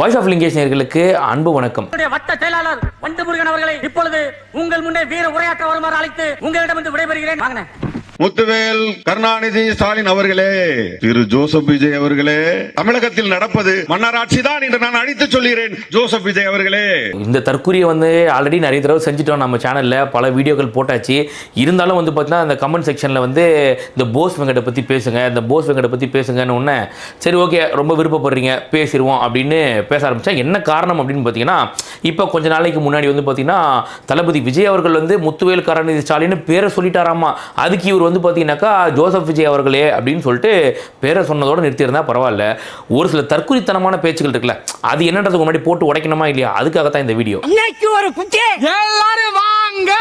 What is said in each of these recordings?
Voice of Lingesh நேர்களுக்கு அன்பு வணக்கம். வட்ட செயலாளர் வண்டு முருகன் அவர்களை இப்பொழுது உங்கள் முன்னே வீர உரையாற்ற வருமாறு அழைத்து உங்களிடமிருந்து விடைபெறுகிறேன். வாங்கினேன் முத்துவேல் கருணாநிதி ஸ்டாலின் அவர்களே திரு ஜோசப் விஜய் அவர்களே தமிழகத்தில் நடப்பது மன்னராட்சி தான் என்று நான் அழைத்து சொல்கிறேன். ஜோசப் விஜய் அவர்களே. இந்த தற்கூரியை வந்து ஆல்ரெடி நிறைய தடவை செஞ்சுட்டோம் நம்ம சேனலில் பல வீடியோக்கள் போட்டாச்சு. இருந்தாலும் வந்து பார்த்தீங்கன்னா அந்த கமெண்ட் செக்ஷனில் வந்து இந்த போஸ் வெங்கடை பற்றி பேசுங்க இந்த போஸ் வெங்கடை பற்றி பேசுங்கன்னு ஒன்று சரி ஓகே ரொம்ப விருப்பப்படுறீங்க பேசிடுவோம் அப்படின்னு பேச ஆரம்பித்தா என்ன காரணம் அப்படின்னு பார்த்தீங்கன்னா இப்போ கொஞ்ச நாளைக்கு முன்னாடி வந்து பார்த்தீங்கன்னா தளபதி விஜய் அவர்கள் வந்து முத்துவேல் கருணாநிதி ஸ்டாலின் பேரை சொல்லிட்டாராமா? அதுக்கு இவர் வந்து பார்த்தீங்கன்னாக்கா ஜோசப் விஜய் அவர்களே அப்படின்னு சொல்லிட்டு பேரை சொன்னதோடு நிறுத்தியிருந்தா பரவாயில்ல. ஒரு சில தற்குறித்தனமான பேச்சுகள் இருக்குல்ல அது என்னன்றதுக்கு முன்னாடி போட்டு உடைக்கணுமா இல்லையா? அதுக்காக தான் இந்த வீடியோ. இன்னைக்கு ஒரு குட்டி எல்லாரும் வாங்க.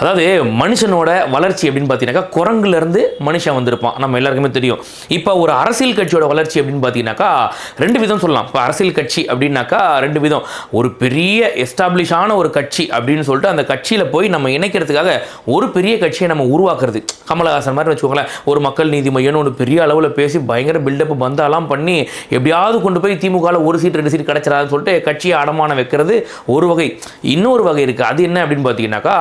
அதாவது மனுஷனோட வளர்ச்சி அப்படின்னு பார்த்தீங்கன்னாக்கா குரங்குலேருந்து மனுஷன் வந்திருப்பான். நம்ம எல்லாருக்குமே தெரியும். இப்போ ஒரு அரசியல் கட்சியோட வளர்ச்சி அப்படின்னு பார்த்தீங்கன்னாக்கா ரெண்டு விதம் சொல்லலாம். இப்போ அரசியல் கட்சி அப்படின்னாக்கா ரெண்டு விதம். ஒரு பெரிய எஸ்டாப்ளிஷான ஒரு கட்சி அப்படின்னு சொல்லிட்டு அந்த கட்சியில் போய் நம்ம இணைக்கிறதுக்காக ஒரு பெரிய கட்சியை நம்ம உருவாக்குறது. கமலஹாசன் மாதிரி வச்சுக்கோங்களேன். ஒரு மக்கள் நீதி மையம்னு ஒன்று பெரிய அளவில் பேசி பயங்கர பில்டப் பந்தாலாம் பண்ணி எப்படியாவது கொண்டு போய் திமுகவில் ஒரு சீட் ரெண்டு சீட் கிடச்சிடாதுன்னு சொல்லிட்டு கட்சியை அடமானம் வைக்கிறது ஒரு வகை. இன்னொரு வகை இருக்குது அது என்ன அப்படின்னு பார்த்தீங்கன்னாக்கா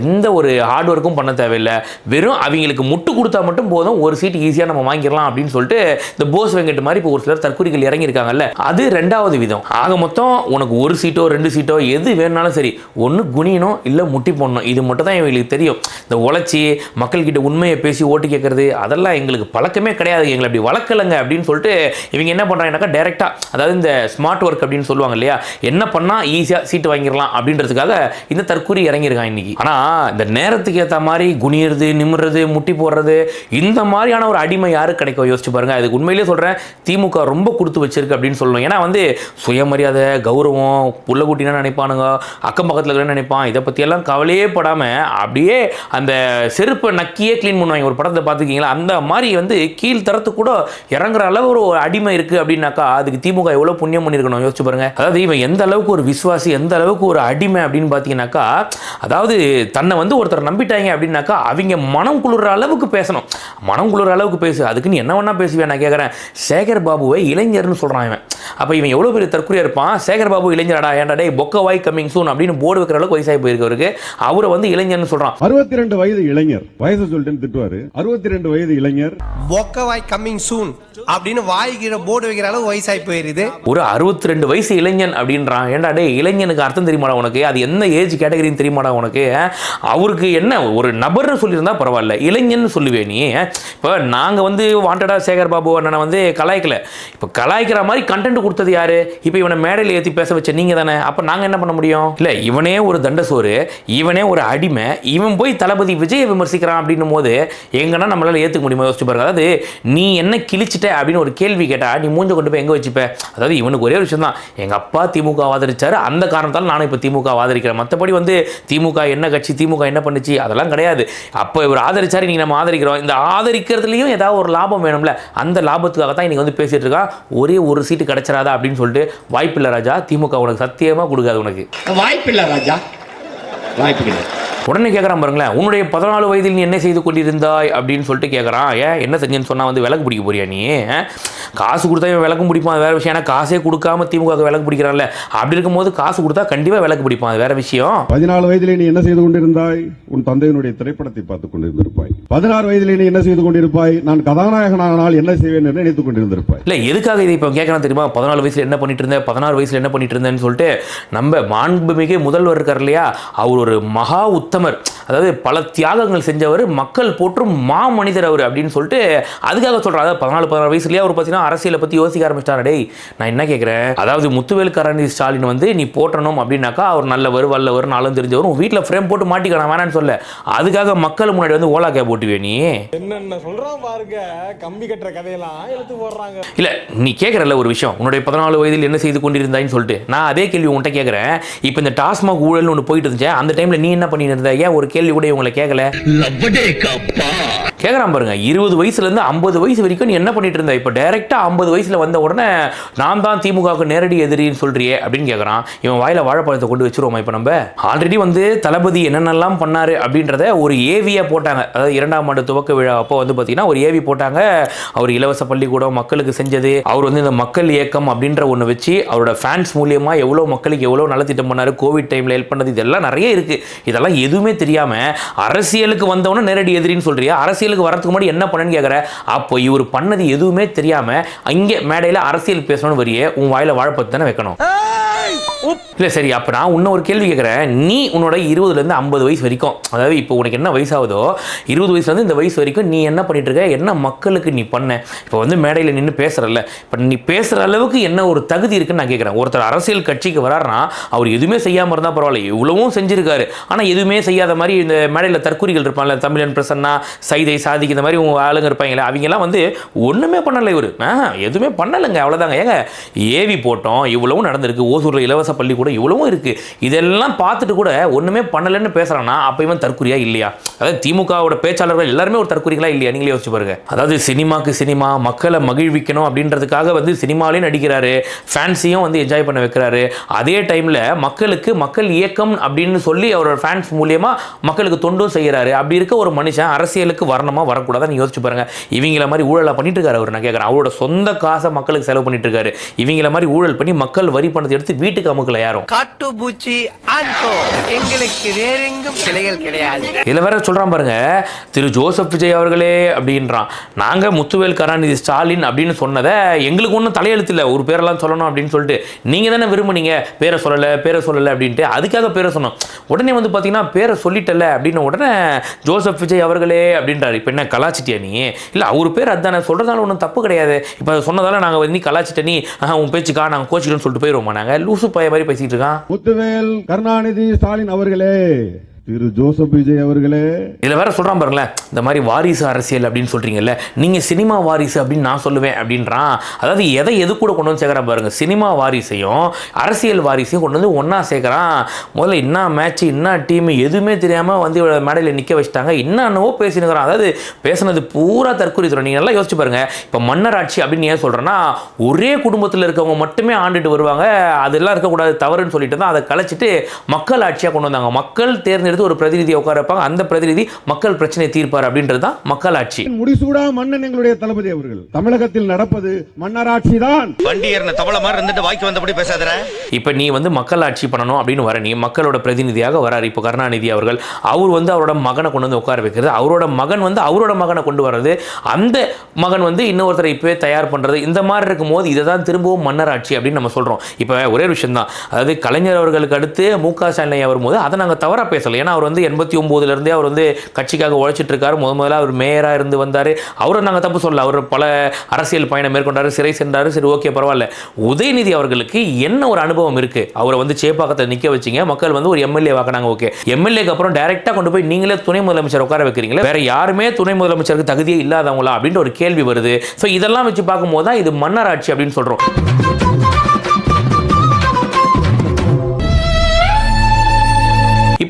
எந்த ஒரு ஹார்ட் ஒர்க்கும் பண்ண தேவையில்லை. வெறும் அவங்களுக்கு முட்டு கொடுத்தா மட்டும் போதும். ஒரு சீட் ஈஸியாக நம்ம வாங்கிடலாம் அப்படின்னு சொல்லிட்டு இந்த போஸ் வெங்கட் மாதிரி இப்போ ஒரு சிலர் தற்கொலைகள் இறங்கியிருக்காங்கல்ல. அது ரெண்டாவது விதம். ஆக மொத்தம் உனக்கு ஒரு சீட்டோ ரெண்டு சீட்டோ எது வேணாலும் சரி ஒன்று குனியணும் இல்லை முட்டி போடணும். இது மட்டும் தான் இவங்களுக்கு தெரியும். இந்த உழைச்சி மக்கள்கிட்ட உண்மையை பேசி ஓட்டு கேட்கறது அதெல்லாம் எங்களுக்கு பழக்கமே கிடையாது. எங்களை அப்படி வளர்க்கலைங்க அப்படின்னு சொல்லிட்டு இவங்க என்ன பண்ணுறாங்கனாக்கா டேரெக்டாக அதாவது இந்த ஸ்மார்ட் ஒர்க் அப்படின்னு சொல்லுவாங்க இல்லையா? என்ன பண்ணால் ஈஸியாக சீட்டு வாங்கிடலாம் அப்படின்றதுக்காக இந்த தற்கூரி இறங்கியிருக்கான் இன்னைக்கு. ஆனால் இந்த நேரத்துக்கு ஏற்ற மாதிரி குனியிறது நிமிடுறது முட்டி போடுறது இந்த மாதிரியான ஒரு அடிமை யாருக்கு கிடைக்கும்? யோசிச்சு பாருங்கள் அதுக்கு உண்மையிலேயே சொல்கிறேன் திமுக ரொம்ப கொடுத்து வச்சிருக்கு அப்படின்னு சொல்லணும். ஏன்னா வந்து சுயமரியாதை கௌரவம் புள்ளக்குட்டினா நினைப்பானுங்க? அக்கம் பக்கத்தில் இருக்கிற நினைப்பான்? இதை பற்றியெல்லாம் கவலையே படாமல் அப்படியே அந்த செருப்பை நக்கியே க்ளீன் பண்ணுவாங்க. ஒரு படத்தை பார்த்துக்கிங்களா அந்த மாதிரி வந்து கீழ் தரத்து கூட இறங்குற அளவு ஒரு அடிமை இருக்குது அப்படின்னாக்கா அதுக்கு திமுக எவ்வளோ புண்ணியம் பண்ணியிருக்கணும்? யோசிச்சு பாருங்கள் அதாவது இவன் எந்த அளவுக்கு ஒரு விசுவாசி எந்த அளவுக்கு ஒரு அடிமை அப்படின்னு பார்த்தீங்கன்னாக்கா அதாவது தன்னை வந்து ஒருத்தர் நம்பிட்டாங்க அப்படின்னாக்கா அவங்க மனம் குளிர்ற அளவுக்கு பேசணும். மனம் குளிர்ற அளவுக்கு பேசு. அதுக்கு நீ என்ன வேணா பேசுவேன் நான் கேட்குறேன் சேகர் பாபுவை இளைஞர்னு சொல்கிறான் இவன். அப்போ இவன் எவ்வளோ பெரிய தற்கொலையாக இருப்பான்? சேகர் பாபு இளைஞரடா? ஏன்டா டேய் பொக்க வாய் கம்மிங் சூன் அப்படின்னு போர்டு வைக்கிற அளவுக்கு வயசாகி போயிருக்கவருக்கு அவரை வந்து இளைஞர்னு சொல்கிறான் அறுபத்தி ரெண்டு வயது இளைஞர். வயசு சொல்லிட்டு திட்டுவாரு. அறுபத்தி ரெண்டு வயது இளைஞர். பொக்கவாய் கம்மிங் சூன் அப்படின்னு வாய் கீழே போர்டு வைக்கிற அளவு வயசாகி போயிருது. ஒரு அறுபத்தி ரெண்டு வயசு இளைஞன் அப்படின்றான். ஏன்டா டே இளைஞனுக்கு அர்த்தம் தெரியுமாடா உனக்கு? அது என்ன ஏஜ் கேட்டகரின்னு தெரியுமாடா உனக்கு? அவருக்கு என்ன ஒரு நபர்னு சொல்லியிருந்தால் பரவாயில்ல இளைஞன் சொல்லுவேன் நீ. இப்போ நாங்கள் வந்து வாண்டடா சேகர் பாபு அண்ணனை வந்து கலாய்க்கல. இப்போ கலாய்க்கிற மாதிரி கண்டென்ட் கொடுத்தது யாரு? இப்போ இவனை மேடையில் ஏற்றி பேச வச்ச நீங்கள் தானே. அப்போ நாங்கள் என்ன பண்ண முடியும்? இல்லை இவனே ஒரு தண்டசோறு இவனே ஒரு அடிமை இவன் போய் தளபதி விஜயை விமர்சிக்கிறான் அப்படின்னும் போது எங்கன்னா நம்மளால் ஏற்றுக்க முடியுமா? யோசிச்சு பாருங்க. அதாவது நீ என்ன கிழிச்சிட்ட அப்படின்னு ஒரு கேள்வி கேட்டால் நீ மூஞ்ச கொண்டு போய் எங்கே வச்சுப்ப? அதாவது இவனுக்கு ஒரே ஒரு விஷயம் தான். எங்கள் அப்பா திமுக ஆதரிச்சார். அந்த காரணத்தால் நானும் இப்போ திமுக ஆதரிக்கிறேன். மற்றபடி வந்து திமுக என்ன கட்சி திமுக என்ன பண்ணுச்சு? அதெல்லாம் கிடையாது. அப்போ இவர் ஆதரிச்சாரு இன்றைக்கி நம்ம ஆதரிக்கிறோம். இந்த ஆதரிக்கிறதுலையும் ஏதாவது ஒரு லாபம் வேணும்ல? அந்த லாபத்துக்காக தான் இன்னைக்கு வந்து பேசிட்டு இருக்கான் ஒரே ஒரு சீட்டு கிடைச்சிடாதா அப்படின்னு சொல்லிட்டு வாய்ப்பில்லை ராஜா. திமுக உனக்கு சத்தியமாக கொடுக்காது உனக்கு. வாய்ப்பில்லை ராஜா. வாய்ப்பு கிடையாது. உடனே கேட்குறான் பாருங்களேன் உன்னுடைய பதினாலு வயதில் நீ என்ன செய்து கொண்டிருந்தாய்? அப்படின்னு சொல்லிட்டு கேட்குறான் ஏன் என்ன செஞ்சேன்னு சொன்னால் வந்து விளக்கு பிடிக்க போறியா நீ? காசு கொடுத்தா இவன் விளக்கும் பிடிப்பான் வேற விஷயம். ஏன்னா காசே கொடுக்காம திமுக விளக்கு பிடிக்கிறான்ல. அப்படி இருக்கும்போது காசு கொடுத்தா கண்டிப்பாக விளக்கு பிடிப்பான் அது வேற விஷயம். பதினாலு வயதிலே நீ என்ன செய்து கொண்டிருந்தாய்? உன் தந்தையினுடைய திரைப்படத்தை பார்த்துக் கொண்டிருந்திருப்பாய். பதினாறு வயதிலே நீ என்ன செய்து கொண்டிருப்பாய்? நான் கதாநாயகனானால் என்ன செய்வேன் என்று நினைத்துக் கொண்டிருந்திருப்பாய். இல்லை எதுக்காக இதை இப்போ கேட்கலாம் தெரியுமா? பதினாலு வயசில் என்ன பண்ணிட்டு இருந்தேன் பதினாறு வயசில் என்ன பண்ணிட்டு இருந்தேன்னு சொல்லிட்டு நம்ம மாண்புமிகு முதல்வர் இருக்கார் இல்லையா? அவர் ஒரு மகா உத்தமர் அதாவது பல தியாகங்கள் செஞ்சவர் மக்கள் போற்றும் மா மனிதர் அவர் அப்படின்னு சொல்லிட்டு அதுக்காக சொல்கிறார் அதாவது பதினாலு பதினாறு வயசுலயே அவர் பார்த்தீங்கன்னா அரசியலை பற்றி யோசிக்க ஆரம்பிச்சிட்டாரு. டேய் நான் என்ன கேட்குறேன் அதாவது முத்துவேல் கருணாநிதி ஸ்டாலின் வந்து நீ போட்டணும் அப்படின்னாக்கா அவர் நல்லவர் வல்லவர் நாளும் தெரிஞ்சவர் உன் வீட்டில் ஃப்ரேம் போட்டு மாட்டிக்கலாம் வேணான்னு சொல்ல. அதுக்காக மக்கள் முன்னாடி வந்து ஓலா கேப் ஓட்டுவே நீ. என்னென்ன சொல்றான் பாருங்க. கம்பி கட்டுற கதையெல்லாம் எடுத்து போடுறாங்க. இல்லை நீ கேட்குறல ஒரு விஷயம். உன்னுடைய பதினாலு வயதில் என்ன செய்து கொண்டிருந்தாயின்னு சொல்லிட்டு. நான் அதே கேள்வி உன்கிட்ட கேட்குறேன் இப்போ இந்த டாஸ்மாக் ஊழல்னு ஒன்று போயிட்டு இருந்துச்சு. அந்த டைமில் நீ என்ன பண்ணிட்டு இருந்த ஏன் ஒரு கேள்வி கூட இவங்களை கேட்கல கேட்குறான் பாருங்க. இருபது வயசுலேருந்து ஐம்பது வயசு வரைக்கும் நீ என்ன பண்ணிட்டு இருந்த? இப்போ டைரெக்டாக ஐம்பது வயசில் வந்த உடனே நான் தான் திமுகவுக்கு நேரடி எதிரின்னு சொல்றியே அப்படின்னு கேட்குறான் இவன் வாயில் வாழைப்பழத்தை கொண்டு வச்சிருவோமா இப்போ நம்ம? ஆல்ரெடி வந்து தளபதி என்னென்னலாம் பண்ணார் அப்படின்றத ஒரு ஏவியாக போட்டாங்க. அதாவது இரண்டாம் ஆண்டு துவக்க விழா அப்போ வந்து பார்த்தீங்கன்னா ஒரு ஏவி போட்டாங்க. அவர் இலவச பள்ளிக்கூடம் மக்களுக்கு செஞ்சது. அவர் வந்து இந்த மக்கள் இயக்கம் அப்படின்ற ஒன்று வச்சு அவரோட ஃபேன்ஸ் மூலியமாக எவ்வளோ மக்களுக்கு எவ்வளோ நலத்திட்டம் பண்ணார் கோவிட் டைமில் ஹெல்ப் பண்ணது இதெல்லாம் நிறைய இருக்குது இதெல்லாம் எதுவுமே தெரியாமல் அரசியலுக்கு வந்தவொன்னே நேரடி எதிரின்னு சொல்றியா? அரசியலுக்கு வரதுக்கு முன்னாடி என்ன பண்ணேன்னு கேட்குற அப்போ இவர் பண்ணது எதுவுமே தெரியாம அங்கே மேடையில் அரசியல் பேசணும்னு வரியே உன் வாயில வாழைப்பத்து தானே வைக்கணும். இல்லை சரி அப்போ நான் இன்னும் ஒரு கேள்வி கேட்குறேன் நீ உன்னோட இருபதுலேருந்து ஐம்பது வயசு வரைக்கும் அதாவது இப்போ உனக்கு என்ன வயசாகுதோ இருபது வயசுலேருந்து இந்த வயசு வரைக்கும் நீ என்ன பண்ணிட்டு இருக்க? என்ன மக்களுக்கு நீ பண்ண? இப்போ வந்து மேடையில் நின்று பேசுகிறல்ல இப்போ நீ பேசுகிற அளவுக்கு என்ன ஒரு தகுதி இருக்குன்னு நான் கேட்குறேன் ஒருத்தர் அரசியல் கட்சிக்கு வராருன்னா அவர் எதுவுமே செய்யாமல் இருந்தால் பரவாயில்ல. இவ்வளவும் செஞ்சிருக்காரு. ஆனால் எதுவுமே செய்யாத மாதிரி இந்த மேடையில் தற்கூரிகள் இருப்பாங்கல்ல தமிழன் பிரசன்னா சைதை சாதிக்கு இந்த மாதிரி உங்க ஆளுங்க இருப்பாங்களே அவங்கெல்லாம் வந்து ஒன்றுமே பண்ணலை இவர். எதுவுமே பண்ணலைங்க அவ்வளோதாங்க ஏங்க ஏவி போட்டோம் இவ்வளவும் நடந்திருக்கு. ஓசூரில் இலவச பள்ளிக்கூடம் இவ்வளவும் இருக்குது இதெல்லாம் பார்த்துட்டு கூட ஒன்றுமே பண்ணலைன்னு பேசுகிறான்னா அப்போ இவன் தற்கொலையா இல்லையா? அதாவது திமுகவோட பேச்சாளர்கள் எல்லாருமே ஒரு தற்கொலைகளா இல்லையா? நீங்களே யோசிச்சு பாருங்க. அதாவது சினிமாக்கு சினிமா மக்களை மகிழ்விக்கணும் அப்படின்றதுக்காக வந்து சினிமாலையும் நடிக்கிறாரு. ஃபேன்ஸையும் வந்து என்ஜாய் பண்ண வைக்கிறாரு. அதே டைமில் மக்களுக்கு மக்கள் இயக்கம் அப்படின்னு சொல்லி அவரோட ஃபேன்ஸ் மூலியமா மக்களுக்கு தொண்டும் செய்கிறாரு. அப்படி இருக்க ஒரு மனுஷன் அரசியலுக்கு வரணுமா வரக்கூடாதுன்னு யோசிச்சு பாருங்க. இவங்கள மாதிரி ஊழலாக பண்ணிட்டு இருக்காரு அவர் நான் கேட்குறேன் அவரோட சொந்த காசை மக்களுக்கு செலவு பண்ணிட்டு இருக்காரு. இவங்கள மாதிரி ஊழல் பண்ணி மக்கள் வரி பணத்தை எடுத்து வீட்டுக்கு அமுக்கல யாரும்? காட்டு பூச்சி எங்களுக்கு வேறெங்கும் கிளைகள் கிடையாது. இதில் வேற சொல்கிறான் பாருங்க திரு ஜோசப் விஜய் அவர்களே அப்படின்றான். நாங்கள் முத்துவேல் கருணாநிதி ஸ்டாலின் அப்படின்னு சொன்னதை எங்களுக்கு ஒன்றும் தலையெழுத்து இல்லை. ஒரு பேரெல்லாம் சொல்லணும் அப்படின்னு சொல்லிட்டு நீங்கள் தானே விரும்புனீங்க? பேரை சொல்லலை பேரை சொல்லலை அப்படின்ட்டு அதுக்காக பேரை சொன்னோம். உடனே வந்து பார்த்தீங்கன்னா பேரை சொல்லிட்டல அப்படின்னு உடனே ஜோசப் விஜய் அவர்களே அப்படின்றாரு. இப்போ என்ன கலாச்சிட்டியா நீ? இல்லை அவர் பேர் அதானே சொல்கிறதால ஒன்றும் தப்பு கிடையாது. இப்போ சொன்னதால நாங்கள் வந்து கலாச்சிட்ட நீ உன் பேச்சுக்கா நாங்கள் கோச்சிக்கணும்னு சொல்லிட்டு போயிடுவோமா நாங்கள் லூசு பைய மாதிரி பேசிட்டு இருக்கான். முத்துவேல் கருணாநிதி ஸ்டாலின் அவர்களே. திரு ஜோசப் விஜய் அவர்களே. இதில் வேற சொல்கிறான் பாருங்களேன் இந்த மாதிரி வாரிசு அரசியல் அப்படின்னு சொல்கிறீங்கல்ல நீங்கள் சினிமா வாரிசு அப்படின்னு நான் சொல்லுவேன் அப்படின்றான். அதாவது எதை எது கூட கொண்டு வந்து சேர்க்குறான் பாருங்க சினிமா வாரிசையும் அரசியல் வாரிசையும் கொண்டு வந்து ஒன்றா சேர்க்குறான். முதல்ல என்ன மேட்ச் என்ன டீம் எதுவுமே தெரியாமல் வந்து இவளை மேடையில் நிற்க வச்சுட்டாங்க. என்னென்னவோ பேசினுக்கிறான். அதாவது பேசுனது பூரா தற்கொலை சொல்கிறேன் நீங்கள் நல்லா யோசிச்சு பாருங்கள் இப்போ மன்னராட்சி அப்படின்னு ஏன் சொல்கிறேன்னா ஒரே குடும்பத்தில் இருக்கவங்க மட்டுமே ஆண்டுட்டு வருவாங்க அதெல்லாம் இருக்கக்கூடாது தவறுன்னு சொல்லிட்டு தான் அதை கலைச்சிட்டு மக்கள் ஆட்சியாக கொண்டு வந்தாங்க. மக்கள் தேர்ந்தெடுத்து ஒரு பிரதிநிதியை உட்கார வைப்பாங்க. அந்த பிரதிநிதி மக்கள் பிரச்சனையை தீர்ப்பார் அப்படின்றது தான் மக்களாட்சி. முடிசூடா மன்னன் எங்களுடைய தளபதி அவர்கள். தமிழகத்தில் நடப்பது மன்னராட்சி தான் வண்டி ஏறின தவளை மாதிரி இருந்துட்டு வாய்க்கு வந்தபடி பேசாதற இப்போ நீ வந்து மக்கள் ஆட்சி பண்ணணும் அப்படின்னு வர நீ மக்களோட பிரதிநிதியாக வராரு. இப்போ கருணாநிதி அவர்கள் அவர் வந்து அவரோட மகனை கொண்டு வந்து உட்கார வைக்கிறது. அவரோட மகன் வந்து அவரோட மகனை கொண்டு வர்றது. அந்த மகன் வந்து இன்னொருத்தரை இப்போவே தயார் பண்ணுறது இந்த மாதிரி இருக்கும்போது இதை தான் திரும்பவும் மன்னராட்சி அப்படின்னு நம்ம சொல்கிறோம் இப்போ ஒரே விஷயம் தான் அதாவது கலைஞர் அவர்களுக்கு அடுத்து மு க ஸ்டாலின் வரும்போது அதை நாங்கள் தவறாக பேசலை. ஏன்னா அவர் வந்து எண்பத்தி ஒம்போதுலேருந்தே அவர் வந்து கட்சிக்காக உழைச்சிட்டு இருக்காரு முத முதல்ல அவர் மேயராக இருந்து வந்தார். அவரை நாங்கள் தப்பு சொல்லல. அவர் பல அரசியல் பயணம் மேற்கொண்டாரு சிறை சென்றார். சரி ஓகே பரவாயில்ல. உதயநிதி அவர்களுக்கு என்ன ஒரு அனுபவம் இருக்குது அவரை வந்து சேப்பாக்கத்தை நிற்க வச்சீங்க. மக்கள் வந்து ஒரு எம்எல்ஏ வாக்கினாங்க ஓகே. எம்எல்ஏக்கு அப்புறம் டைரெக்டாக கொண்டு போய் நீங்களே துணை முதலமைச்சர் உட்கார வைக்கிறீங்களே? வேற யாருமே துணை முதலமைச்சருக்கு தகுதியே இல்லாதவங்களா? அப்படின்ற ஒரு கேள்வி வருது. ஸோ இதெல்லாம் வச்சு பார்க்கும்போது தான் இது மன்னராட்சி அப்படின்னு சொல்கிறோம்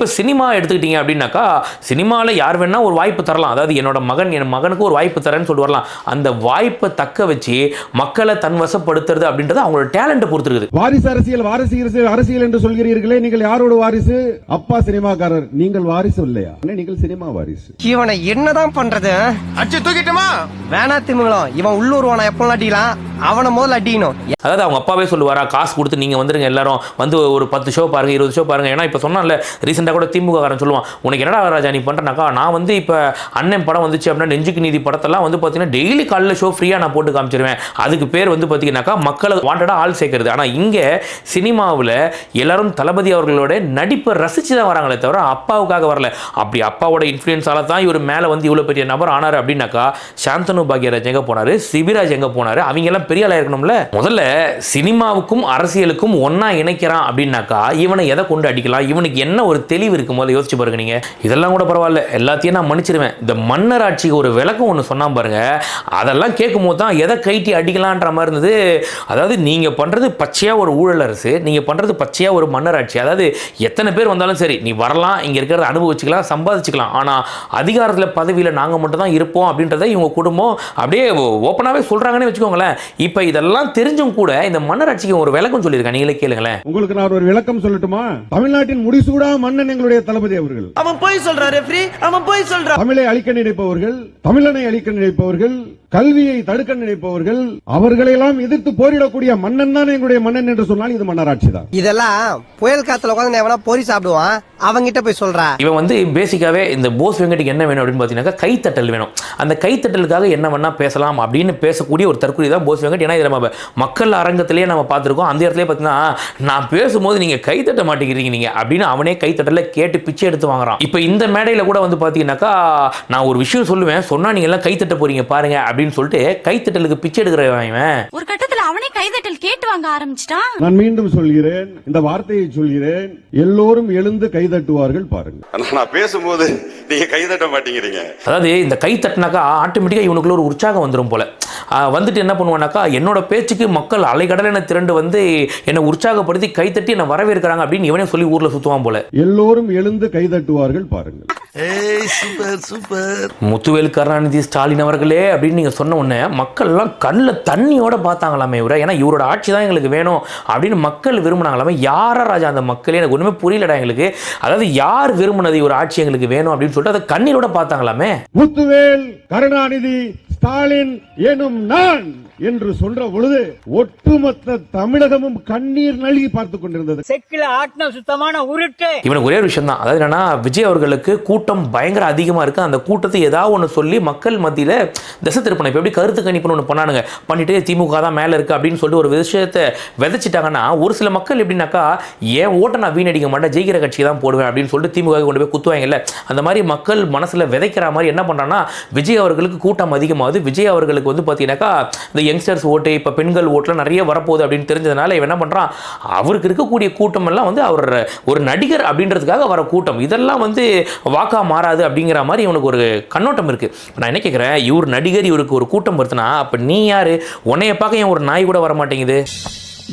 இப்போ சினிமா எடுத்துக்கிட்டீங்க அப்படின்னாக்கா சினிமாவில் யார் வேணா ஒரு வாய்ப்பு தரலாம். அதாவது என்னோட மகன் என் மகனுக்கு ஒரு வாய்ப்பு தரேன்னு சொல்லிட்டு வரலாம். அந்த வாய்ப்பை தக்க வச்சு மக்களை தன் வசப்படுத்துறது அப்படின்றது அவங்களோட டேலண்ட்டை பொறுத்திருக்குது. வாரிசு அரசியல் வாரிசு அரசியல் அரசியல் என்று சொல்கிறீர்களே நீங்கள் யாரோட வாரிசு? அப்பா சினிமாக்காரர் நீங்கள் வாரிசு இல்லையா? நீங்கள் சினிமா வாரிசு. இவனை என்னதான் பண்றது அடிச்சு தூக்கிட்டுமா? வேணா திமுகலாம் இவன் உள்ளூர் வானா எப்போ அடிக்கலாம்? அவனை முதல்ல அடிக்கணும். அதாவது அவங்க அப்பாவே சொல்லுவாரா காசு கொடுத்து நீங்கள் வந்துருங்க எல்லாரும் வந்து ஒரு பத்து ஷோ பாருங்க இருபது ஷோ பாருங்க. ஏன்னா இப்போ சொன்னால ரீசெண்டாக கூட திமுக காரன் சொல்லுவான் உனக்கு என்னடா ராஜா நீ பண்ணுறனாக்கா நான் வந்து இப்போ அண்ணன் படம் வந்துச்சு அப்படின்னா நெஞ்சுக்கு நீதி படத்தெல்லாம் வந்து பார்த்தீங்கன்னா டெய்லி காலையில் ஷோ ஃப்ரீயாக நான் போட்டு காமிச்சிருவேன். அதுக்கு பேர் வந்து பார்த்தீங்கன்னாக்கா மக்களை வாண்டடாக ஆள் சேர்க்கறது. ஆனால் இங்கே சினிமாவில் எல்லாரும் தளபதி அவர்களோட நடிப்பை ரசித்து தான் வராங்களே தவிர அப்பாவுக்காக வரல. அப்படி அப்பாவோட இன்ஃப்ளூயன்ஸால தான் இவர் மேலே வந்து இவ்வளோ பெரிய நபர் ஆனார் அப்படின்னாக்கா சாந்தனு பாக்யராஜ் எங்கே போனார் சிபிராஜ் எங்கே போனார் அவங்கெல்லாம் பெரிய ஆளாக இருக்கணும்ல? முதல்ல சினிமாவுக்கும் அரசியலுக்கும் ஒன்றா இணைக்கிறான் அப்படின்னாக்கா இவனை எதை கொண்டு அடிக்கலாம்? இவனுக்கு என்ன ஒரு தெளிவு இருக்கு முதல்ல யோசிச்சு பாருங்க நீங்க. இதெல்லாம் கூட பரவாயில்ல. எல்லாத்தையும் நான் மன்னிச்சிருவேன். இந்த மன்னர் ஆட்சிக்கு ஒரு விளக்கம் ஒன்று சொன்னான் பாருங்க. அதெல்லாம் கேட்கும் போது தான் எதை கைட்டி அடிக்கலான்ற மாதிரி இருந்தது. அதாவது நீங்க பண்றது பச்சையா ஒரு ஊழல் அரசு நீங்க பண்றது பச்சையா ஒரு மன்னர் ஆட்சி அதாவது எத்தனை பேர் வந்தாலும் சரி நீ வரலாம் இங்க இருக்கிறத அனுபவிச்சுக்கலாம் சம்பாதிச்சுக்கலாம். ஆனா அதிகாரத்தில் பதவியில் நாங்கள் மட்டும் தான் இருப்போம் அப்படின்றத இவங்க குடும்பம் அப்படியே ஓப்பனாகவே சொல்கிறாங்கன்னு வச்சுக்கோங்களேன். இப்போ இதெல்லாம் தெரிஞ்சும் கூட இந்த மன்னர் ஆட்சிக்கு ஒரு விளக்கம் சொல்லியிருக்கேன் நீங்களே கேளுங்களேன். உங்களுக்கு நான் ஒரு விளக்கம் சொல்லட்டுமா? தமிழ்நாட்டின் முடிசூடா மன்னன் எங்களுடைய தளபதி அவர்கள். அவன் போய் சொல்றான் ரெஃப்ரி அவன் போய் சொல்றான் தமிழை அழிக்க நினைப்பவர்கள் தமிழனை அழிக்க நினைப்பவர்கள் கல்வியை தடுக்க நினைப்பவர்கள் அவர்களெல்லாம் எதிர்த்து போரிடக்கூடிய மன்னன் தான் எங்களுடைய மன்னன் என்று சொன்னால் இது மன்னராட்சி தான். இதெல்லாம் புயல் காத்துல உட்காந்து எவனா பொறி சாப்பிடுவான்? அவங்கிட்ட போய் சொல்றா. இவன் வந்து பேசிக்காவே இந்த போஸ் வெங்கட்டுக்கு என்ன வேணும் அப்படின்னு பார்த்தீங்கன்னா கைத்தட்டல் வேணும். அந்த கைத்தட்டலுக்காக என்ன வேணா பேசலாம் அப்படின்னு பேசக்கூடிய ஒரு தற்கொலை தான் போஸ் வெங்கட். ஏன்னா இது நம்ம மக்கள் அரங்கத்திலேயே நம்ம பார்த்துருக்கோம். அந்த இடத்துல பார்த்தீங்கன்னா நான் பேசும்போது நீங்க கைத்தட்ட மாட்டேங்கிறீங்க நீங்க அப்படின்னு அவனே கைத்தட்டல கேட்டு பிச்சை எடுத்து வாங்குறான். இப்போ இந்த மேடையில் கூட வந்து பார்த்தீங்கன்னாக்கா நான் ஒரு விஷயம் சொல்லுவேன். சொன்னா நீங்க எல்லாம் கைத்தட்ட போறீங்க பாருங்க அப்படின்னு சொல்லிட்டு கைத்தட்டலுக்கு பிச்சை எடுக்கிறவன் இவன். ஒரு கட்டத்துல அவனே கைதட்டல் கேட்டு வாங்க ஆரம்பிச்சிட்டான். நான் மீண்டும் சொல்கிறேன் இந்த வார்த்தையை சொல்கிறேன் எல்லோரும் எழுந்து கைதட்டுவார்கள் பாருங்கள். நான் பேசும்போது நீங்க கைதட்ட மாட்டேங்கிறீங்க. அதாவது இந்த கை தட்டினாக்கா ஆட்டோமேட்டிக்காக இவனுக்குள்ள ஒரு உற்சாகம் வந்துடும் போல. வந்துட்டு என்ன பண்ணுவானாக்கா என்னோட பேச்சுக்கு மக்கள் அலைக்கடலை திரண்டு வந்து என்னை உற்சாகப்படுத்தி கைத்தட்டி என்னை வரவேற்கிறாங்க அப்படின்னு இவனே சொல்லி ஊர்ல சுத்துவான் போல. எல்லோரும் எழுந்து கைதட்டுவார்கள் பாருங்கள். முத்துவேல் கருணாநிதி ஸ்டாலின் அவர்களே அப்படின்னு நீங்க சொன்ன உடனே மக்கள் எல்லாம் கண்ணில் தண்ணியோட பார்த்தாங்களாமே இவரை. ஏன்னா இவரோட ஆட்சி தான் எங்களுக்கு வேணும் அப்படின்னு மக்கள் விரும்பினாங்களாமே. யாரா ராஜா அந்த மக்களே? எனக்கு ஒண்ணுமே புரியலடா எங்களுக்கு. அதாவது யார் விரும்பினது இவர் ஆட்சி எங்களுக்கு வேணும் அப்படின்னு சொல்லிட்டு அதை கண்ணீரோட பார்த்தாங்களாமே. முத்துவேல் கருணாநிதி ஸ்டாலின் எனும் நான் என்று சொல்ற பொழுது ஒட்டுமொத்த தமிழகமும் கண்ணீர் நல்கி பார்த்துக் கொண்டிருந்தது. செக்கில ஆட்டின சுத்தமான உருட்டு. இவனுக்கு ஒரே விஷயம் தான் அதாவது என்னன்னா விஜய் அவர்களுக்கு கூட்டம் பயங்கர அதிகமாக இருக்கு. அந்த கூட்டத்தை ஏதாவது ஒன்று சொல்லி மக்கள் மத்தியில் திசை திருப்பணும். இப்போ எப்படி கருத்து கணிப்புன்னு ஒன்று பண்ணானுங்க. பண்ணிட்டு திமுக தான் மேலே இருக்கு அப்படின்னு சொல்லிட்டு ஒரு விஷயத்தை விதைச்சிட்டாங்கன்னா ஒரு சில மக்கள் எப்படின்னாக்கா ஏன் ஓட்டை நான் வீணடிக்க மாட்டேன்? ஜெயிக்கிற கட்சி தான் போடுவேன் அப்படின்னு சொல்லிட்டு திமுக கொண்டு போய் குத்துவாங்கல்ல. அந்த மாதிரி மக்கள் மனசில் விதைக்கிற மாதிரி என்ன பண்ணுறான்னா விஜய் அவர்களுக்கு கூட்டம் அதிகமாகுது. விஜய் அவர்களுக்கு வந்து பார்த்தீங்கன்னாக்கா இந்த யங்ஸ்டர்ஸ் ஓட்டு இப்போ பெண்கள் ஓட்டுலாம் நிறைய வரப்போகுது அப்படின்னு தெரிஞ்சதுனால இவன் என்ன பண்ணுறான் அவருக்கு இருக்கக்கூடிய கூட்டம் எல்லாம் வந்து அவர் ஒரு நடிகர் அப்படின்றதுக்காக வர கூட்டம். இதெல்லாம் வந்து வாக்கா மாறாது அப்படிங்கிற மாதிரி இவனுக்கு ஒரு கண்ணோட்டம் இருக்குது நான் என்ன கேட்குறேன் இவர் நடிகர் இவருக்கு ஒரு கூட்டம் வருதுன்னா அப்போ நீ யார்? உன்னைய பார்க்க என் ஒரு நாய் கூட வர மாட்டேங்குது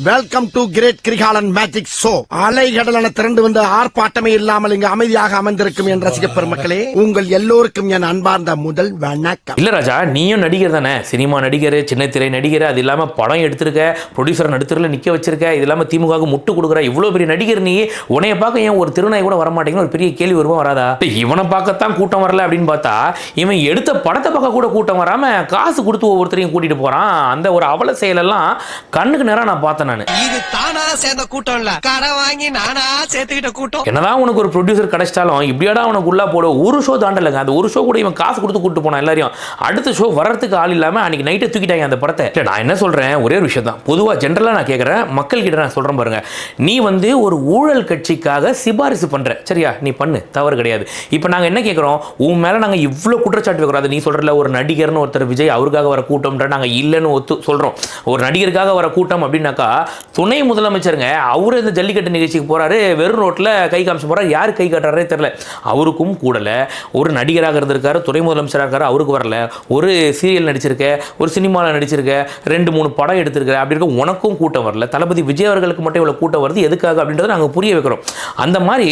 welcome to great Kirikalan magic show அலைகடலான திரண்டு வந்து ஆர்ப்பாட்டமே இல்லாமல் இங்கு அமைதியாக அமர்ந்திருக்கும் என் ரசிக பெருமக்களே உங்கள் எல்லோருக்கும் என் அன்பார்ந்த முதல் வணக்கம். இல்ல ராஜா நீயும் நடிகர் தானே? சினிமா நடிகர் சின்ன திரை நடிகர் அது இல்லாம படம் எடுத்திருக்க ப்ரொடியூசர் நடுத்தரில் நிக்க வச்சிருக்க இது இல்லாம திமுகவுக்கு முட்டு கொடுக்குற இவ்வளவு பெரிய நடிகர் நீ உன்னைய பார்க்க ஏன் ஒரு திருநாய் கூட வர ஒரு பெரிய கேள்வி வருமா வராதா? இவனை பார்க்கத்தான் கூட்டம் வரல அப்படின்னு பார்த்தா இவன் எடுத்த படத்தை பார்க்க கூட கூட்டம் வராம காசு கொடுத்து ஒவ்வொருத்தரையும் கூட்டிட்டு போறான். அந்த ஒரு அவல செயலெல்லாம் கண்ணுக்கு நேரம் நான் பார்த்தேன் நான். இது தானா சேர்ந்த கூட்டம் இல்ல. வாங்கி நானா சேர்த்துக்கிட்ட கூட்டம். என்னதான் உனக்கு ஒரு ப்ரொடியூசர் கிடைச்சிட்டாலும் இப்படியாடா உனக்கு உள்ள போட. ஒரு ஷோ தாண்டலைங்க. அந்த ஒரு ஷோ கூட இவன் காசு கொடுத்து கூட்டு போனான் எல்லாரையும். அடுத்த ஷோ வர்றதுக்கு ஆள் இல்லாம அன்னைக்கு நைட்டே தூக்கிட்டாங்க அந்த படத்தை. இல்ல, நான் என்ன சொல்றேன்? ஒரே ஒரு விஷயம் தான் பொதுவா ஜென்ரலா நான் கேட்கறேன் மக்கள் கிட்ட நான் சொல்றேன் பாருங்க. நீ வந்து ஒரு ஊழல் கட்சிக்காக சிபாரிசு பண்ற. சரியா? நீ பண்ணு. தவறு கிடையாது. இப்போ நாங்க என்ன கேட்குறோம் உன் மேல நாங்க இவ்வளோ குற்றச்சாட்டு வைக்கிறோம். அது நீ சொல்றல ஒரு நடிகர்னு ஒருத்தர் விஜய் அவருக்காக வர கூட்டம்ன்ற நாங்க இல்லைன்னு ஒத்து சொல்றோம். ஒரு நடிகருக்காக வர கூட்டம் அப்படின்னாக்கா துணை முதலமைச்சருங்க அவரு இந்த ஜல்லிக்கட்டு நிகழ்ச்சிக்கு போறாரு வெறும் ரோட்ல கை காமிச்சு போறாரு. யார் கை காட்டுறாரே தெரியல. அவருக்கும் கூடல. ஒரு நடிகராக இருந்திருக்காரு துணை முதலமைச்சராக இருக்காரு அவருக்கு வரல. ஒரு சீரியல் நடிச்சிருக்க ஒரு சினிமாவில் நடிச்சிருக்க ரெண்டு மூணு படம் எடுத்திருக்க அப்படி இருக்க உனக்கும் கூட்டம் வரல. தளபதி விஜய் அவர்களுக்கு மட்டும் இவ்வளோ கூட்டம் வருது எதுக்காக அப்படின்றத நாங்கள் புரிய வைக்கிறோம். அந்த மாதிரி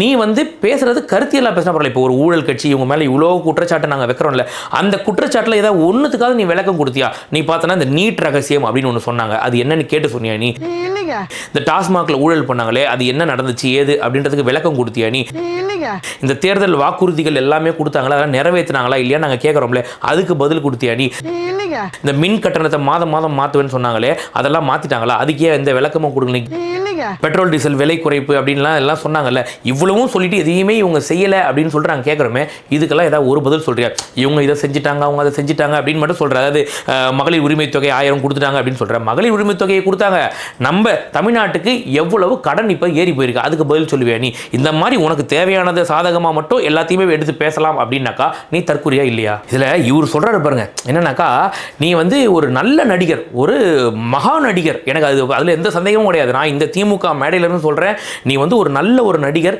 நீ வந்து பேசுறது கருத்தியெல்லாம் பேசினா பரவாயில்ல. இப்போ ஒரு ஊழல் கட்சி இவங்க மேலே இவ்வளோ குற்றச்சாட்டை நாங்கள் வைக்கிறோம்ல அந்த குற்றச்சாட்டில் ஏதாவது ஒன்றுத்துக்காக நீ விளக்கம் கொடுத்தியா? நீ பார்த்தனா இந்த நீட் ரகசியம் அப்படின்னு ஒன்று சொன்னாங்க. அது என்னன்னு கேட்டு சொன்னியா நீ இந்த டாஸ்மாக்ல ஊழல் பண்ணாங்களே அது என்ன நடந்துச்சு ஏது அப்படின்றதுக்கு விளக்கம் கொடுத்தியா நீ? இந்த தேர்தல் வாக்குறுதிகள் எல்லாமே கொடுத்தாங்களா அதெல்லாம் நிறைவேற்றினாங்களா இல்லையா நாங்கள் கேட்குறோம்ல அதுக்கு பதில் கொடுத்தியா நீ? இந்த மின் கட்டணத்தை மாதம் மாதம் மாற்றுவேன்னு சொன்னாங்களே அதெல்லாம் மாற்றிட்டாங்களா அதுக்கே எந்த விளக்கமும் பெட்ரோல் டீசல் விலை குறைப்பு அப்படின்லாம் எல்லாம் சொன்னாங்கல்ல. இவ்வளவும் சொல்லிட்டு எதையுமே இவங்க செய்யலை அப்படின்னு சொல்லிட்டு நாங்கள் கேட்குறோமே இதுக்கெல்லாம் ஏதாவது ஒரு பதில் சொல்றியா? இவங்க இதை செஞ்சுட்டாங்க அவங்க அதை செஞ்சுட்டாங்க அப்படின்னு மட்டும் சொல்ற. அதாவது மகளிர் உரிமை தொகை ஆயிரம் கொடுத்துட்டாங்க அப்படின்னு சொல்ற. மகளிர் உரிமை தொகையை கொடுத்தாங்க. நம்ம தமிழ்நாட்டுக்கு எவ்வளவு கடன் இப்போ ஏறி போயிருக்கு? அதுக்கு பதில் சொல்லுவே நீ? இந்த மாதிரி உனக்கு தேவையானது சாதகமாக மட்டும் எல்லாத்தையுமே எடுத்து பேசலாம் அப்படின்னாக்கா நீ தற்கொலையா இல்லையா? இதில் இவர் சொல்கிறாரு பாருங்க. என்னன்னாக்கா நீ வந்து ஒரு நல்ல நடிகர் ஒரு மகா நடிகர் எனக்கு அது அதில் எந்த சந்தேகமும் கிடையாது. நான் இந்த தீம் திமுக மேடையிலிருந்து சொல்கிறேன் நீ வந்து ஒரு நல்ல ஒரு நடிகர்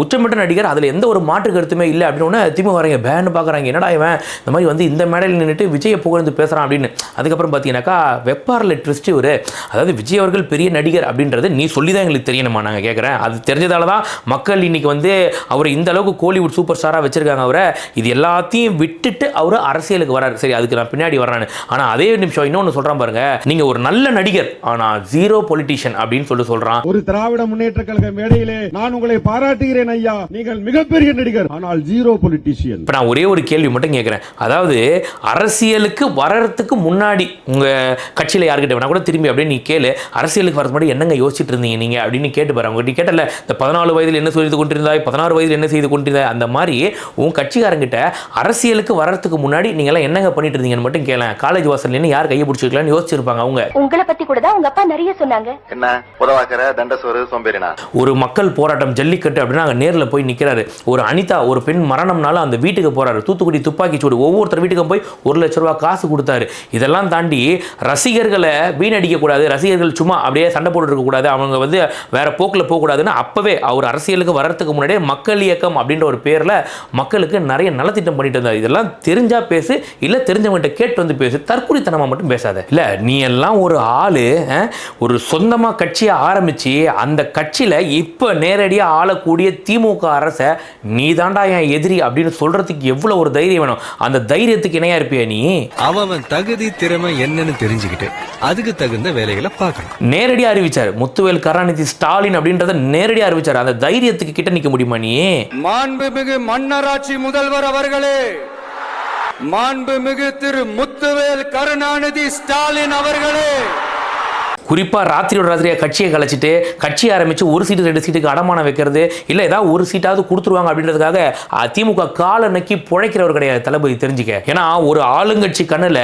உச்சமிட்ட நடிகர் அதில் எந்த ஒரு மாற்று கருத்துமே இல்லை அப்படின்னு திமுக வரைங்க பேன்னு பார்க்குறாங்க என்னடா இவன்? இந்த மாதிரி வந்து இந்த மேடையில் நின்றுட்டு விஜயை புகழ்ந்து பேசுகிறான் அப்படின்னு. அதுக்கப்புறம் பார்த்தீங்கன்னாக்கா வெப்பாரில் ட்விஸ்ட் இவர். அதாவது விஜய் அவர்கள் பெரிய நடிகர் அப்படின்றது நீ சொல்லி தான் எங்களுக்கு தெரியணுமா நாங்கள் கேட்குறேன் அது தெரிஞ்சதால தான் மக்கள் இன்னைக்கு வந்து அவர் இந்த அளவுக்கு கோலிவுட் சூப்பர் ஸ்டாராக வச்சிருக்காங்க அவரை. இது எல்லாத்தையும் விட்டுட்டு அவர் அரசியலுக்கு வராரு. சரி அதுக்கு நான் பின்னாடி வர்றான்னு. ஆனால் அதே நிமிஷம் இன்னொன்று சொல்கிறான் பாருங்க. நீங்கள் ஒரு நல்ல நடிகர் ஆனால் ஜீரோ பொலிட்டிஷியன் அப்படின்னு சொல்லி சொல்கிறான் ஒரு திராவிட முன்னேற்ற கழக மேடையிலே நான் உங்களை பாராட்டுகிறேன் ஐயா. நீங்கள் மிகப்பெரிய நடிகர். ஆனால் ஜீரோ பொலிட்டீஷியன் இப்போ நான் ஒரே ஒரு கேள்வி மட்டும் கேட்குறேன் அதாவது அரசியலுக்கு வர்றதுக்கு முன்னாடி உங்கள் கட்சியில் யார்கிட்ட வேணா கூட திரும்பி அப்படியே நீ கேளு. அரசியலுக்கு வரது முன்னாடி என்னங்க யோசிச்சுட்டு இருந்தீங்க நீங்கள் அப்படின்னு கேட்டு பாரு. அவங்க கேட்டல இந்த பதினாலு வயதில் என்ன செய்து கொண்டிருந்தாய்? பதினாறு வயதில் என்ன செய்து கொண்டிருந்தாய்? அந்த மாதிரி உன் கட்சிக்காரங்கிட்ட அரசியலுக்கு வர்றதுக்கு முன்னாடி நீங்களாம் என்னங்க பண்ணிட்டு இருந்தீங்கன்னு மட்டும் கேளேன் காலேஜ் வாசல்ல நின்னு யார் கையை பிடிச்சிருக்கலாம்னு யோசிச்சிருப்பாங்க அவங்க. உங்களை பத்தி கூட தான் உங்க அப்பா நிறைய சொன்னாங்க. என்ன? உதவாக்கற தண்டசோறு சோம்பேறினா? ஒரு மக்கள் போராட்டம் ஜல்லிக்கட்டு அப்படின்னு அங்கே நேரில் போய் நிற்கிறாரு ஒரு அனிதா ஒரு பெண் மரணம்னால அந்த வீட்டுக்கு போறாரு. தூத்துக்குடி துப்பாக்கி சூடு. ஒவ்வொருத்தர் வீட்டுக்கும் போய் ஒரு லட்ச ரூபா காசு கொடுத்தாரு. இதெல்லாம் தாண்டி ரசிகர்களை வீணடிக்க கூடாது. ரசிகர்கள் சும்மா அப்படியே சண்டை போட்டு இருக்கக்கூடாது அவங்க வந்து வேற போக்கில் போகக்கூடாதுன்னு அப்பவே அவர் அரசியலுக்கு வர்றதுக்கு முன்னாடியே மக்கள் இயக்கம் அப்படின்ற ஒரு பேரில் மக்களுக்கு நிறைய நலத்திட்டம் பண்ணிட்டு இருந்தார். இதெல்லாம் தெரிஞ்சா பேசு இல்லை தெரிஞ்சவங்ககிட்ட கேட்டு வந்து பேசு. தற்கொலைத்தனமா மட்டும் பேசாத. இல்லை நீ எல்லாம் ஒரு ஆளு ஒரு சொந்தமாக கட்சியை ஆரம்பிச்சு அந்த கட்சியில் இப்போ நேரடியாக ஆளக்கூடிய திமுக அரசை நீ தாண்டா என் எதிரி அப்படின்னு சொல்றதுக்கு எவ்வளோ ஒரு தைரியம் வேணும்? அந்த தைரியத்துக்கு இணையா இருப்பியா நீ? அவன் தகுதி திறமை என்னன்னு தெரிஞ்சுக்கிட்டு அதுக்கு தகுந்த வேலைகளை பார்க்கணும். நேரடியாக அறிவிச்சார். முத்துவேல் கருணாநிதி ஸ்டாலின் அப்படின்றத நேரடியாக அறிவிச்சார். அந்த தைரியத்துக்கு கிட்ட நிற்க முடியுமா நீ? மாண்புமிகு மன்னராட்சி முதல்வர் அவர்களே மாண்புமிகு திரு முத்துவேல் கருணாநிதி ஸ்டாலின் அவர்களே. குறிப்பாக ராத்திரியோட ராத்திரியாக கட்சியை கலைச்சிட்டு கட்சி ஆரம்பித்து ஒரு சீட்டு ரெண்டு சீட்டுக்கு அடமானம் வைக்கிறது இல்லை ஏதாவது ஒரு சீட்டாவது கொடுத்துருவாங்க அப்படின்றதுக்காக திமுக காலை நக்கி புழைக்கிறவர் கிடையாது தளபதி தெரிஞ்சுக்க. ஏன்னா ஒரு ஆளுங்கட்சி கண்ணில்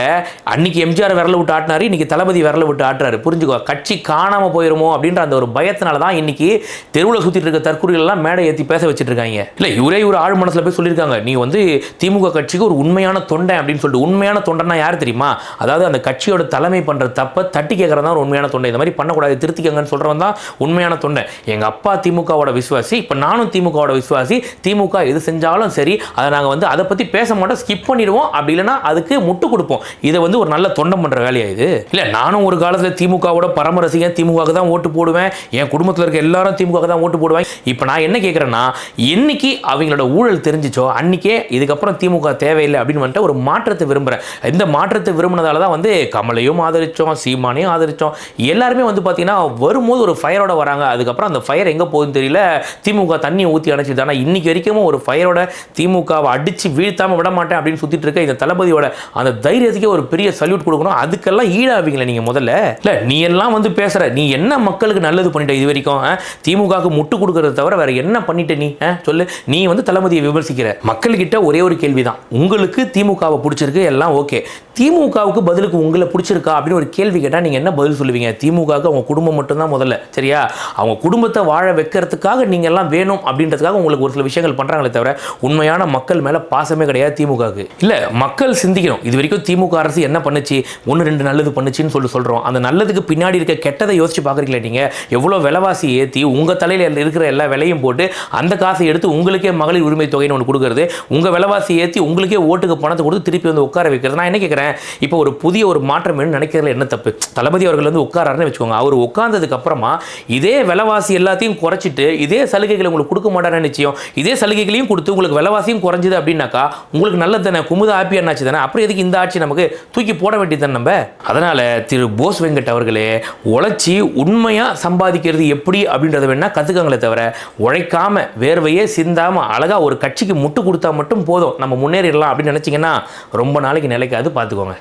அன்னைக்கு எம்ஜிஆர் விரல விட்டு ஆட்டினாரு இன்னைக்கு தளபதி விரல விட்டு ஆட்டுறாரு. புரிஞ்சுக்கோ கட்சி காணாமல் போயிருமோ அப்படின்ற அந்த ஒரு பயத்தினால தான் இன்னைக்கு தெருவில் சுற்றிட்டு இருக்க தற்கொலைகள் மேடை ஏற்றி பேச வச்சுட்டு இருக்காங்க இல்லை இவரே ஒரு ஆழ் மனசில் போய் சொல்லியிருக்காங்க நீ வந்து திமுக கட்சிக்கு ஒரு உண்மையான தொண்டை அப்படின்னு சொல்லிட்டு உண்மையான தொண்டைன்னா யார் தெரியுமா? அதாவது அந்த கட்சியோட தலைமை பண்ணுற தப்பை தட்டி கேட்குறதான் ஒரு உண்மையான தொண்டை. இந்த மாதிரி பண்ணக்கூடாது திருத்திக்கங்கன்னு சொல்கிறவன் தான் உண்மையான தொண்டை. எங்கள் அப்பா திமுகவோட விசுவாசி இப்போ நானும் திமுகவோட விசுவாசி. திமுக எது செஞ்சாலும் சரி அதை நாங்கள் வந்து அதை பற்றி பேச மாட்டோம் ஸ்கிப் பண்ணிடுவோம். அப்படி இல்லைன்னா அதுக்கு முட்டு கொடுப்போம். இதை வந்து ஒரு நல்ல தொண்டம் பண்ணுற வேலையா இது? இல்லை நானும் ஒரு காலத்தில் திமுகவோட பரம ரசிகன் திமுகவுக்கு தான் ஓட்டு போடுவேன். என் குடும்பத்தில் இருக்க எல்லாரும் திமுக தான் ஓட்டு போடுவேன் இப்போ நான் என்ன கேட்குறேன்னா என்னைக்கு அவங்களோட ஊழல் தெரிஞ்சிச்சோ அன்னைக்கே இதுக்கப்புறம் திமுக தேவையில்லை அப்படின்னு வந்துட்டு ஒரு மாற்றத்தை விரும்புகிறேன் இந்த மாற்றத்தை விரும்பினதால தான் வந்து கமலையும் ஆதரித்தோம் சீமானையும் ஆதரித்தோம் எல்லாருமே வந்து பார்த்தீங்கன்னா வரும்போது ஒரு ஃபயரோட வராங்க. அதுக்கப்புறம் அந்த ஃபயர் எங்கே போகுதுன்னு தெரியல. திமுக தண்ணி ஊற்றி அணைச்சிது ஆனால் இன்னைக்கு வரைக்கும் ஒரு ஃபயரோட திமுகவை அடித்து வீழ்த்தாமல் விட மாட்டேன் அப்படின்னு சுற்றிட்டு இருக்க இந்த தளபதியோட அந்த தைரியத்துக்கே ஒரு பெரிய சல்யூட் கொடுக்கணும். அதுக்கெல்லாம் ஈடாவீங்களே நீங்கள் முதல்ல. இல்லை நீ எல்லாம் வந்து பேசுகிற நீ என்ன மக்களுக்கு நல்லது பண்ணிட்ட இது வரைக்கும்? திமுகவுக்கு முட்டு கொடுக்கறத தவிர வேற என்ன பண்ணிட்ட நீ? ஆ? சொல்லு. நீ வந்து தளபதியை விமர்சிக்கிற. மக்கள்கிட்ட ஒரே ஒரு கேள்வி தான் உங்களுக்கு திமுகவை பிடிச்சிருக்கு எல்லாம் ஓகே. திமுகவுக்கு பதிலுக்கு உங்களை பிடிச்சிருக்கா அப்படின்னு ஒரு கேள்வி கேட்டால் நீங்கள் என்ன பதில் சொல்லுவீங்க? திமுகவுக்கு அவங்க குடும்பம் மட்டும்தான் முதல்ல சரியா? அவங்க குடும்பத்தை வாழ வைக்கிறதுக்காக நீங்கள் எல்லாம் வேணும் அப்படின்றதுக்காக உங்களுக்கு ஒரு சில விஷயங்கள் பண்ணுறாங்களே தவிர உண்மையான மக்கள் மேலே பாசமே கிடையாது திமுகவுக்கு. இல்லை மக்கள் சிந்திக்கணும். இது வரைக்கும் திமுக அரசு என்ன பண்ணுச்சு? ஒன்று ரெண்டு நல்லது பண்ணுச்சுன்னு சொல்லி சொல்கிறோம் அந்த நல்லதுக்கு பின்னாடி இருக்க கெட்டதை யோசிச்சு பார்க்குறீங்களா நீங்கள் எவ்வளோ விலைவாசி ஏற்றி உங்கள் தலையில் இருக்கிற எல்லா விலையும் போட்டு அந்த காசை எடுத்து உங்களுக்கே மகளிர் உரிமை தொகைன்னு ஒன்று கொடுக்குறது உங்கள் விலைவாசி ஏற்றி உங்களுக்கே ஓட்டுக்கு பணத்தை கொடுத்து திருப்பி வந்து உட்கார வைக்கிறது. நான் என்ன கேட்குறேன் இப்போ ஒரு புதிய ஒரு மாற்றம் வேணும்னு நினைக்கிறதுல என்ன தப்பு? தளபதி அவர்கள் வந்து உட்காராருன்னு வச்சுக்கோங்க. அவர் உட்கார்ந்ததுக்கு அப்புறமா இதே விலைவாசி எல்லாத்தையும் குறைச்சிட்டு இதே சலுகைகளை உங்களுக்கு கொடுக்க மாட்டாருன்னு நிச்சயம். இதே சலுகைகளையும் கொடுத்து உங்களுக்கு விலைவாசியும் குறைஞ்சது அப்படின்னாக்கா உங்களுக்கு நல்லது தானே? குமுத ஹாப்பி என்னாச்சு தானே? அப்புறம் எதுக்கு இந்த ஆட்சி நமக்கு தூக்கி போட வேண்டியது தானே நம்ம? அதனால திரு போஸ் வெங்கட் அவர்களே உழைச்சி உண்மையாக சம்பாதிக்கிறது எப்படி அப்படின்றத வேணா கற்றுக்கங்களே தவிர உழைக்காம வேர்வையே சிந்தாம அழகாக ஒரு கட்சிக்கு முட்டு கொடுத்தா மட்டும் போதும். நம்ம முன்னேறிடலாம் அப்படின்னு நினச்சிங்கன்னா ரொம்ப நாளைக்கு நிலைக்காது பார்த்துக்கோங்க. 光哎、